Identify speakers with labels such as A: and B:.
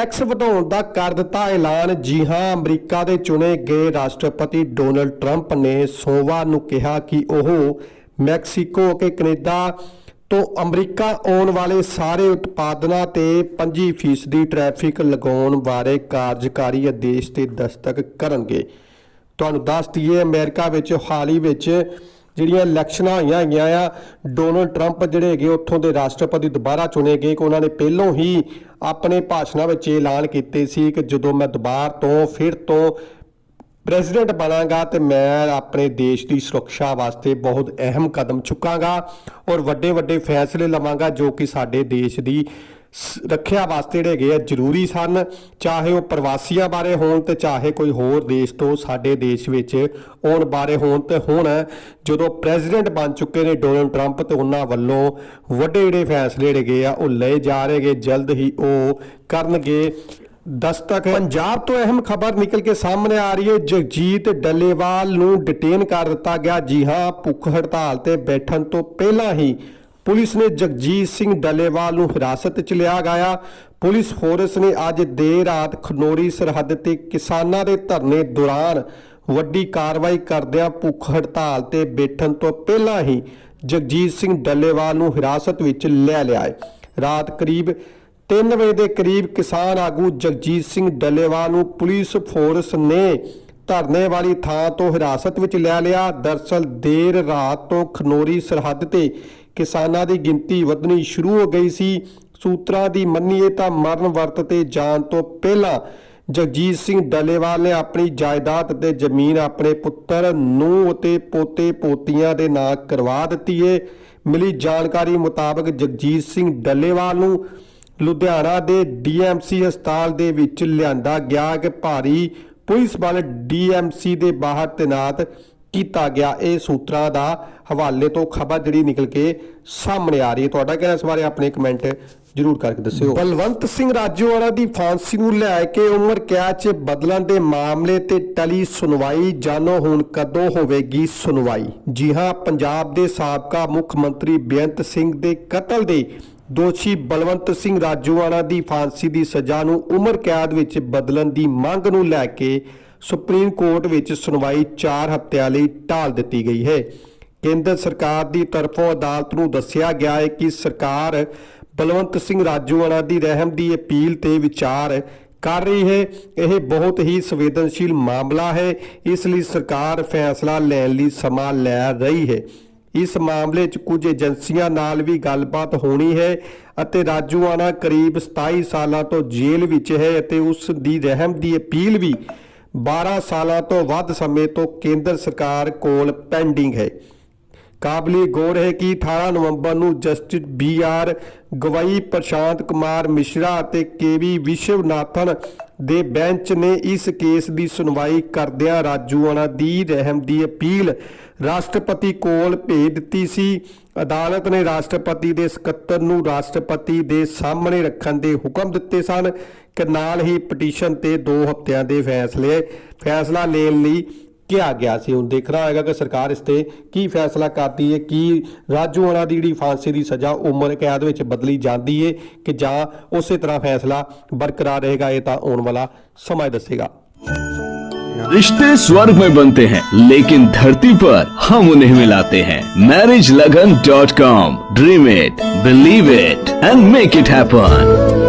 A: Tax ਵਧਾਉਣ ਦਾ ਕਰ ਦਿੱਤਾ ਐਲਾਨ। ਜੀ ਹਾਂ, ਅਮਰੀਕਾ ਦੇ ਚੁਣੇ ਗਏ ਰਾਸ਼ਟਰਪਤੀ ਡੋਨਲਡ ਟਰੰਪ ਨੇ ਸੋਮਵਾਰ ਨੂੰ ਕਿਹਾ ਕਿ ਉਹ ਮੈਕਸੀਕੋ ਅਤੇ ਕੈਨੇਡਾ ਤੋਂ ਅਮਰੀਕਾ ਆਉਣ ਵਾਲੇ ਸਾਰੇ ਉਤਪਾਦਨਾਂ ਤੇ 25% ਟ੍ਰੈਫਿਕ ਲਗਾਉਣ ਬਾਰੇ ਕਾਰਜਕਾਰੀ ਆਦੇਸ਼ ਤੇ ਦਸਤਕ ਕਰਨਗੇ। ਤੁਹਾਨੂੰ ਦੱਸ ਦਈਏ, ਅਮਰੀਕਾ ਵਿੱਚ ਹਾਲ ਹੀ ਵਿੱਚ ਜਿਹੜੀਆਂ ਇਲੈਕਸ਼ਨਾਂ ਹੋਈਆਂ ਹੈਗੀਆਂ ਆ, ਡੋਨਲਡ ਟਰੰਪ ਜਿਹੜੇ ਹੈਗੇ ਉੱਥੋਂ ਦੇ ਰਾਸ਼ਟਰਪਤੀ ਦੁਬਾਰਾ ਚੁਣੇ ਗਏ ਕਿ ਉਹਨਾਂ ਨੇ ਪਹਿਲੋਂ ਹੀ ਆਪਣੇ ਭਾਸ਼ਣਾਂ ਵਿੱਚ ਇਹ ਐਲਾਨ ਕੀਤੇ ਸੀ ਕਿ ਜਦੋਂ ਮੈਂ ਦੁਬਾਰਾ ਤੋਂ, ਫਿਰ ਤੋਂ ਪ੍ਰੈਜ਼ੀਡੈਂਟ ਬਣਾਂਗਾ ਤੇ ਮੈਂ ਆਪਣੇ ਦੇਸ਼ ਦੀ ਸੁਰੱਖਿਆ ਵਾਸਤੇ ਬਹੁਤ ਅਹਿਮ ਕਦਮ ਚੁੱਕਾਂਗਾ ਔਰ ਵੱਡੇ ਵੱਡੇ ਫੈਸਲੇ ਲਵਾਂਗਾ ਜੋ ਕਿ ਸਾਡੇ ਦੇਸ਼ ਦੀ ਰੱਖਿਆ ਵਾਸਤੇ ਜਿਹੜੇ ਹੈਗੇ ਆ ਜ਼ਰੂਰੀ ਸਨ, ਚਾਹੇ ਉਹ ਪ੍ਰਵਾਸੀਆਂ ਬਾਰੇ ਹੋਣ ਤੇ ਚਾਹੇ ਕੋਈ ਹੋਰ ਦੇਸ਼ ਤੋਂ ਸਾਡੇ ਦੇਸ਼ ਵਿੱਚ ਆਉਣ ਬਾਰੇ ਹੋਣ ਤੇ ਹੁਣ, ਜਦੋਂ ਪ੍ਰੈਜ਼ੀਡੈਂਟ ਬਣ ਚੁੱਕੇ ਨੇ ਡੋਨਲਡ ਟਰੰਪ ਤੇ ਉਹਨਾਂ ਵੱਲੋਂ ਵੱਡੇ ਜਿਹੜੇ ਫੈਸਲੇ ਜਿਹੜੇ ਹੈਗੇ ਆ, ਉਹ ਲਏ ਜਾ ਰਹੇਗੇ ਜਲਦ ਹੀ ਉਹ ਕਰਨਗੇ। ਦਸਤਕ ਪੰਜਾਬ ਤੋਂ ਅਹਿਮ ਖਬਰ ਨਿਕਲ ਕੇ ਸਾਹਮਣੇ ਆ ਰਹੀ ਹੈ, ਜਗਜੀਤ ਡੱਲੇਵਾਲ ਨੂੰ ਡਿਟੇਨ ਕਰ ਦਿੱਤਾ ਗਿਆ। ਜੀ ਹਾਂ, ਭੁੱਖ ਹੜਤਾਲ ਤੇ ਬੈਠਣ ਤੋਂ ਪਹਿਲਾਂ ਹੀ ਪੁਲਿਸ ਨੇ ਜਗਜੀਤ ਸਿੰਘ ਡੱਲੇਵਾਲ ਨੂੰ ਹਿਰਾਸਤ 'ਚ ਲਿਆ ਗਿਆ। ਪੁਲਿਸ ਫੋਰਸ ਨੇ ਅੱਜ ਦੇਰ ਰਾਤ ਖਨੋਰੀ ਸਰਹੱਦ ਤੇ ਕਿਸਾਨਾਂ ਦੇ ਧਰਨੇ ਦੌਰਾਨ ਵੱਡੀ ਕਾਰਵਾਈ ਕਰਦਿਆਂ ਭੁੱਖ ਹੜਤਾਲ ਤੇ ਬੈਠਣ ਤੋਂ ਪਹਿਲਾਂ ਹੀ ਜਗਜੀਤ ਸਿੰਘ ਡੱਲੇਵਾਲ ਨੂੰ ਹਿਰਾਸਤ ਵਿੱਚ ਲੈ ਲਿਆ ਹੈ। ਰਾਤ ਕਰੀਬ 3 ਵਜੇ ਦੇ ਕਰੀਬ ਕਿਸਾਨ ਆਗੂ ਜਗਜੀਤ ਸਿੰਘ ਡੱਲੇਵਾਲ ਨੂੰ ਪੁਲਿਸ ਫੋਰਸ ਨੇ ਧਰਨੇ ਵਾਲੀ ਥਾਂ ਤੋਂ ਹਿਰਾਸਤ ਵਿੱਚ ਲੈ ਲਿਆ। ਦਰਸਲ ਦੇਰ ਰਾਤ ਤੋਂ ਖਨੋਰੀ ਸਰਹੱਦ ਤੇ ਕਿਸਾਨਾਂ ਦੀ ਗਿਣਤੀ ਵਧਣੀ ਸ਼ੁਰੂ ਹੋ ਗਈ ਸੀ। ਸੂਤਰਾਂ ਦੀ ਮੰਨੀਏ ਤਾਂ ਮਰਨ ਵਰਤ ਤੇ ਜਾਣ ਤੋਂ ਪਹਿਲਾਂ ਜਗਜੀਤ ਸਿੰਘ ਡੱਲੇਵਾਲ ਨੇ ਆਪਣੀ ਜਾਇਦਾਦ ਅਤੇ ਜ਼ਮੀਨ ਆਪਣੇ ਪੁੱਤਰ ਨੂੰ ਅਤੇ ਪੋਤੇ ਪੋਤੀਆਂ ਦੇ ਨਾਂ ਕਰਵਾ ਦਿੱਤੀ ਏ। ਮਿਲੀ ਜਾਣਕਾਰੀ ਮੁਤਾਬਕ ਜਗਜੀਤ ਸਿੰਘ ਡੱਲੇਵਾਲ ਨੂੰ ਲੁਧਿਆਣਾ ਦੇ ਡੀਐਮਸੀ ਹਸਪਤਾਲ ਦੇ ਵਿੱਚ ਲਿਆਂਦਾ ਗਿਆ ਕਿ ਭਾਰੀ ਪੁਲਿਸ ਬਲ ਡੀਐਮਸੀ ਦੇ ਬਾਹਰ ਤੈਨਾਤ ਕੀਤਾ ਗਿਆ। ਇਹ ਸੂਤਰਾਂ ਦਾ ਹਵਾਲੇ ਤੋਂ ਖਬਰ ਜਿਹੜੀ ਨਿਕਲ ਕੇ ਸਾਹਮਣੇ ਆ ਰਹੀ ਹੈ। ਤੁਹਾਡਾ ਕਹਿਣਾ ਇਸ ਬਾਰੇ ਆਪਣੇ ਕਮੈਂਟ ਜਰੂਰ ਕਰਕੇ ਦੱਸਿਓ। ਬਲਵੰਤ ਸਿੰਘ ਰਾਜੋਵਾਲਾ ਦੀ ਫਾਂਸੀ ਨੂੰ ਲੈ ਕੇ ਉਮਰ ਕੈਦ 'ਚ ਬਦਲਣ ਦੇ ਮਾਮਲੇ ਤੇ ਟਲੀ ਸੁਣਵਾਈ, ਜਾਣੋ ਹੁਣ ਕਦੋਂ ਹੋਵੇਗੀ ਸੁਣਵਾਈ। ਜੀ ਹਾਂ, ਪੰਜਾਬ ਦੇ ਸਾਬਕਾ ਮੁੱਖ ਮੰਤਰੀ ਬੇਅੰਤ ਸਿੰਘ ਦੇ ਕਤਲ ਦੇ ਦੋਸ਼ੀ ਬਲਵੰਤ ਸਿੰਘ ਰਾਜੋਵਾਲਾ ਦੀ ਫਾਂਸੀ ਦੀ ਸਜ਼ਾ ਨੂੰ ਉਮਰ ਕੈਦ ਵਿੱਚ ਬਦਲਣ ਦੀ ਮੰਗ ਨੂੰ ਲੈ ਕੇ ਸੁਪਰੀਮ ਕੋਰਟ ਵਿੱਚ ਸੁਣਵਾਈ 4 ਹਫ਼ਤਿਆਂ ਲਈ ਢਾਲ ਦਿੱਤੀ ਗਈ ਹੈ। ਕੇਂਦਰ ਸਰਕਾਰ ਦੀ ਤਰਫੋਂ ਅਦਾਲਤ ਨੂੰ ਦੱਸਿਆ ਗਿਆ ਹੈ ਕਿ ਸਰਕਾਰ ਬਲਵੰਤ ਸਿੰਘ ਰਾਜੂਆਣਾ ਦੀ ਰਹਿਮ ਦੀ ਅਪੀਲ ਤੇ ਵਿਚਾਰ ਕਰ ਰਹੀ ਹੈ। ਇਹ ਬਹੁਤ ਹੀ ਸੰਵੇਦਨਸ਼ੀਲ ਮਾਮਲਾ ਹੈ। ਇਸ ਲਈ ਸਰਕਾਰ ਫੈਸਲਾ ਲੈਣ ਲਈ ਸਮਾਂ ਲੈ ਰਹੀ ਹੈ। ਇਸ ਮਾਮਲੇ 'ਚ ਕੁਝ ਏਜੰਸੀਆਂ ਨਾਲ ਵੀ ਗੱਲਬਾਤ ਹੋਣੀ ਹੈ ਅਤੇ ਰਾਜੂਆਣਾ ਕਰੀਬ 27 ਸਾਲਾਂ ਤੋਂ ਜੇਲ੍ਹ ਵਿੱਚ ਹੈ ਅਤੇ ਉਸ ਦੀ ਰਹਿਮ ਦੀ ਅਪੀਲ ਵੀ 12 ਸਾਲਾਂ ਤੋਂ ਵੱਧ ਸਮੇਂ ਤੋਂ ਕੇਂਦਰ ਸਰਕਾਰ ਕੋਲ ਪੈਂਡਿੰਗ ਹੈ। ਕਾਬਲੇ ਗੌਰ ਹੈ ਕਿ 18 ਨਵੰਬਰ ਨੂੰ justice B R Gavai, Prashant Kumar Mishra ਅਤੇ ਕੇ ਵੀ ਵਿਸ਼ਵਨਾਥਨ ਦੇ ਬੈਂਚ ਨੇ ਇਸ ਕੇਸ ਦੀ ਸੁਣਵਾਈ ਕਰਦਿਆਂ ਰਾਜੂਆਣਾ ਦੀ ਰਹਿਮ ਦੀ ਅਪੀਲ ਰਾਸ਼ਟਰਪਤੀ ਕੋਲ ਭੇਜ ਦਿੱਤੀ ਸੀ। ਅਦਾਲਤ ਨੇ ਰਾਸ਼ਟਰਪਤੀ ਦੇ ਸਕੱਤਰ ਨੂੰ ਰਾਸ਼ਟਰਪਤੀ ਦੇ ਸਾਹਮਣੇ ਰੱਖਣ ਦੇ ਹੁਕਮ ਦਿੱਤੇ ਸਨ ਕਿ ਨਾਲ ਹੀ ਪਟੀਸ਼ਨ ਤੇ 2 ਹਫ਼ਤਿਆਂ ਦੇ ਫੈਸਲੇ ਫੈਸਲਾ ਲੈਣ ਲਈ ਕਿਹਾ ਗਿਆ ਸੀ ਹੁਣ ਦੇਖਣਾ ਹੋਏਗਾ ਕਿ ਸਰਕਾਰ ਇਸ ਤੇ ਕੀ ਫੈਸਲਾ ਕਰਦੀ ਹੈ ਕੀ ਰਾਜੂਆਣਾ ਦੀ ਜਿਹੜੀ ਫਾਂਸੀ ਦੀ ਸਜ਼ਾ ਉਮਰ ਕੈਦ ਵਿੱਚ ਬਦਲੀ ਜਾਂਦੀ ਹੈ ਕਿ ਜਾਂ ਉਸੇ ਤਰ੍ਹਾਂ ਫੈਸਲਾ ਬਰਕਰਾਰ ਰਹੇਗਾ ਇਹ ਤਾਂ ਆਉਣ ਵਾਲਾ ਸਮਾਂ ਹੀ ਦੱਸੇਗਾ
B: रिश्ते स्वर्ग में बनते हैं लेकिन धरती पर हम उन्हें मिलाते हैं marriage Lagan dot com dream it believe it and make it happen